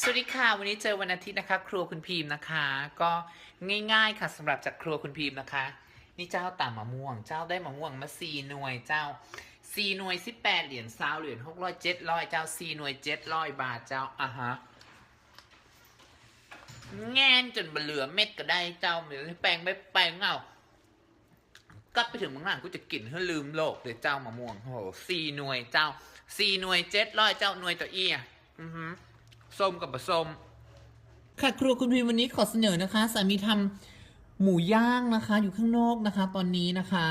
สวัสดีค่ะ วันนี้เจอวันอาทิตย์นะคะ ครัวคุณพีมนะคะ ก็ง่ายๆค่ะสำหรับจากครัวคุณพีมนะคะ นี่เจ้าตามมะม่วง เจ้าได้มะม่วงมาสี่หน่วย เจ้าสี่หน่วยสิบแปดเหรียญซาวเหรียญหกร้อยเจ็ดร้อยเจ้าสี่หน่วยเจ็ดร้อยบาทเจ้าอะฮะแงนจนเหลือเม็ดก็ได้เจ้าเหมือนแปลงไม่แปลงเอากลับไปถึงเมืองหลังกูจะกินให้ลืมโลกเลยเจ้ามะม่วงโอ้โหสี่หน่วยเจ้าสี่หน่วยเจ็ดร้อยเจ้าหน่วยตัวเอียอือฮึ ส้มกับผสมค่ะครัวคุณพีวันนี้ขอเสนอนะคะสามีทำหมูย่างนะคะ อยู่ข้างนอกนะคะ ตอนนี้นะคะ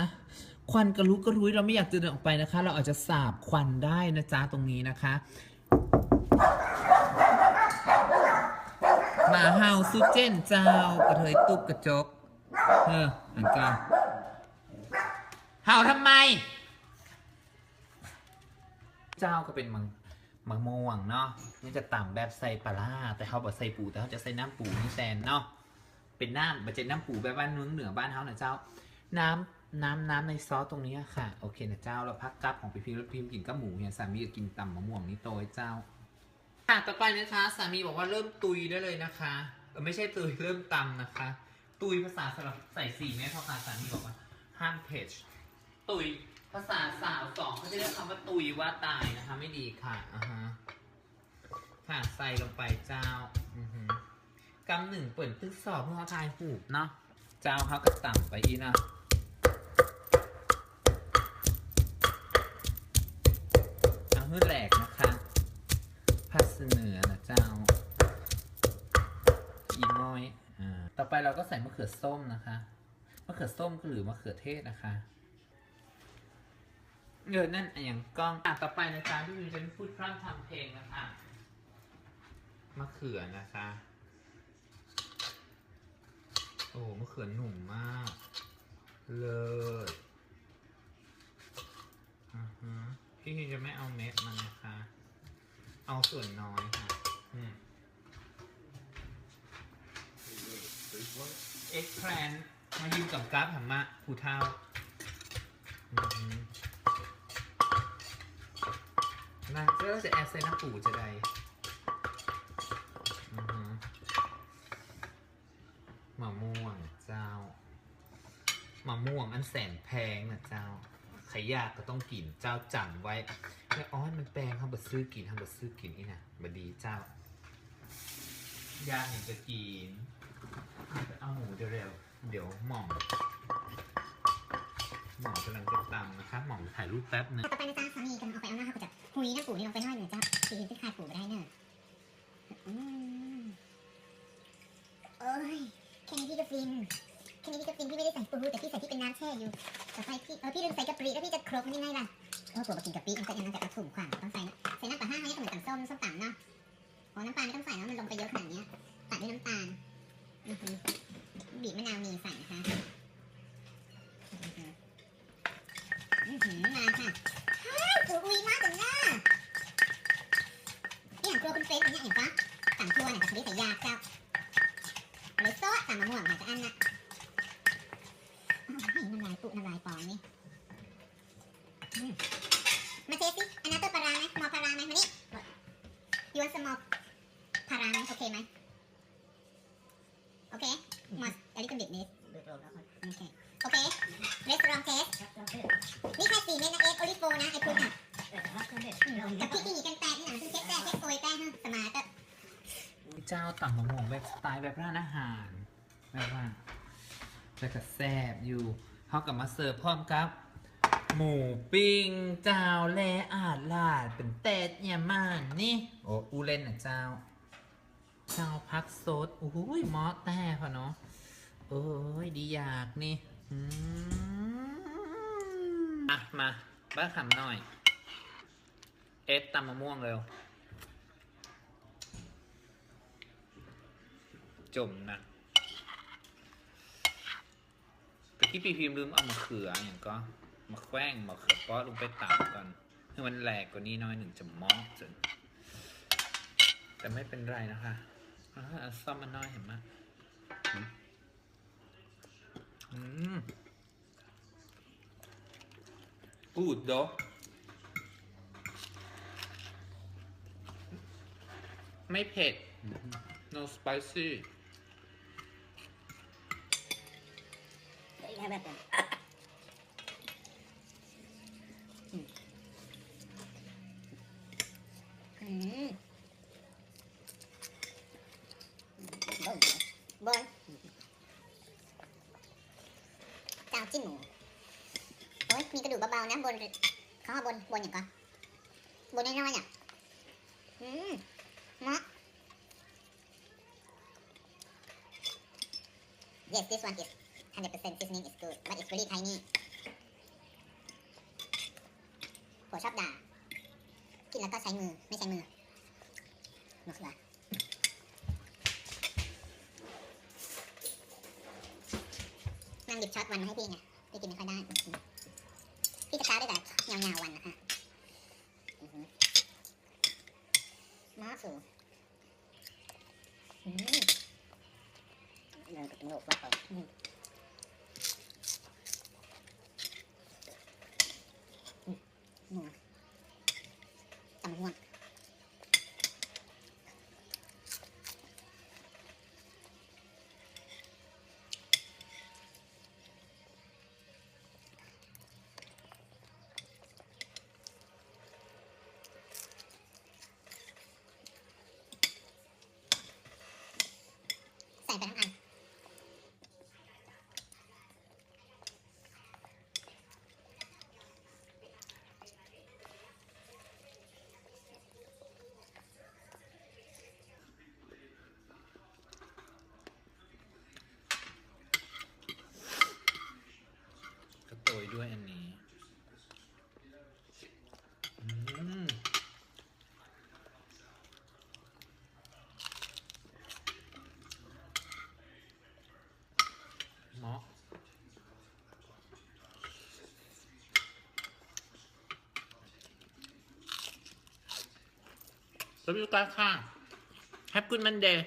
ควันกระลุกกระรุยเราไม่อยากจะเดินออกไปนะคะ เราอาจจะสาบควันได้นะจ๊ะตรงนี้นะคะหมาเห่าซุเจนเจ้ากระเทยตุบกระจกเอออันกลาเห่าทำไม เจ้าก็เป็นมัง มะม่วงเนาะนี่จะต่ำแบบใส่ปลาแต่เขาบอกใส่ปูแต่เขาจะใส่น้ำปูนี่แทนเนาะเป็นน้ำบัจเจน้ำปูแบบบ้านนู้นเหนือบ้านเขานะเจ้า น้ำน้ำน้ำในซอสตรงนี้ค่ะโอเคนะเจ้าเราพักกับของพี่พิมพ์พิมพ์กินกับหมูเนี่ยสามีก็กินตำมะม่วงนี่โตยเจ้าค่ะต่อไปนะคะสามีบอกว่าเริ่มตุยได้เลยนะคะไม่ใช่ตุยเริ่มตำนะคะ ตุยภาษาสำหรับใส่สี่เม็ดเท่าสามีบอกว่าห้ามเผ็ดตุย ภาษาสาวสองเขาจะเรียกคำว่าตุยว่าตายนะคะ ไม่ดีค่ะอ่าฮะค่ะใส่ลงไปเจ้าอือหือกำหนึ่งเปิดตึกสอบเพื่อเขาทายหูบเนาะเจ้าเขาก็ต่ำไปอีนะเอาเพื่อแหลกนะคะพัสเหนือนะเจ้าอีม้อยอ่าต่อไปเราก็ใส่มะเขือส้มนะคะมะเขือส้มหรือมะเขือเทศนะคะ เออนั่นอย่างกล้องอะต่อไปนะจ๊ะพี่วิวจะพูดพร่ำทำเพลงนะคะมะเขือนะคะโอ้มะเขือหนุ่มมาก เลิศอือฮึพี่วิวจะไม่เอาเม็ดมันนะคะ เอาส่วนน้อยค่ะอืม เอ็กแพลนมายืนกับกราฟหัมมะผู้เท่า อือหือ นะแล้วจะแอดใส่น้ำปูจะได้มะม่วงเจ้ามะม่วงอันแสนแพงนะเจ้าใครยากก็ต้องกินเจ้าจำไว้แล้วอ๋อมันแพงเขาบดซื้อกินเขาบดซื้อกินนี่นะบดีเจ้ายากนี่จะกินเอาหมูเร็วเดี๋ยวหม่อม หม่อมกำลังจะตำนะคะหม่อมถ่ายรูปแป๊บหนึงต่อไปนะจ๊ะสามีกำลังเอาไปเอาหน้าเขาจากหุยน้ำปูนี่ลงไปหน่อยหนึ่งจ้ะตีนที่คายปูไปได้เนอะอืมโอ้ยแค่นี้พี่ก็ฟินแค่นี้พี่ก็ฟินพี่ไม่ได้ใส่ปูแต่พี่ใส่ที่เป็นน้ำแช่อยู่ต่อไปพี่เออพี่ลืมใส่กะปิแล้วพี่จะครบมันยังไงล่ะเออปวดมากินกะปิมันก็ยังนั้นแต่กระถุ่มขวางต้องใส่นะ เทสสิอันนั้นตัวปลาร้าไหมมอปลาร้าไหมมานี่ยวนสมอปลาร้าไหมโอเคไหมโอเคมอสอันนี้เป็นบิดเนสโอเคโอเคเรสตอรองเทสนี่แค่สี่เม็ดนะเอสโอลิโฟนะไอ้คุณอะกับพี่ที่หนีกันแตกนี่หนังซึ่งเช็คแตกเช็คโกยแตกสมาร์ทเจ้าต่ำมะม่วงแบบสไตล์แบบร้านอาหารแบบว่าจะกระแซบอยู่เขากลับมาเสิร์ฟพร้อมกับ หมูปิ้งเจ้าแลอาดลาดเป็นเตดเนี่ยมานนี่ โอ้อูเล่นนะเจ้า เจ้าพักโซดโอ้ยมอสแต่พอเนาะโอ้ยดีอยากนี่อมอะมาบ้าคำหน่อย เอฟตำมะม่วงเร็ว จมนะแต่ที่พีพิมลืมเอามาเขืออย่างก็ มาแขว้งมาขือป๊อลงไปตำก่อนให้มันแหลกกว่านี้น้อยหนึ่งจะมอกจนแต่ไม่เป็นไรนะคะซ่อมมันน้อยเห็นไหมอืมอืมกูดดอไม่เผ็ด no spicy แค่แบบ บอยบอยจางจิ้นหมูโอ้ยมีกระดูกเบาๆนะบนเขาเอาบนบนอย่างก็บนน้อยๆอะอืมมะ Yes, this one is 100% seasoning is good, but it's really tiny. ผัวชอบด่า กินแล้วก็ใช้มือไม่ใช้มือมะเขือนั่งหยิบช็อตวันมาให้พี่ไงพี่กินไม่ค่อยได้พี่จะก้าวได้แต่ยาวๆวันนะคะมอสูอืมเดินกับตำรวจว่าไปอืมอืมหนูตำรวจ ใส่ไปทั้งอัน ก็โตยด้วยอันนี้อืม เหมาะสวัสดีค่ะ Have good Monday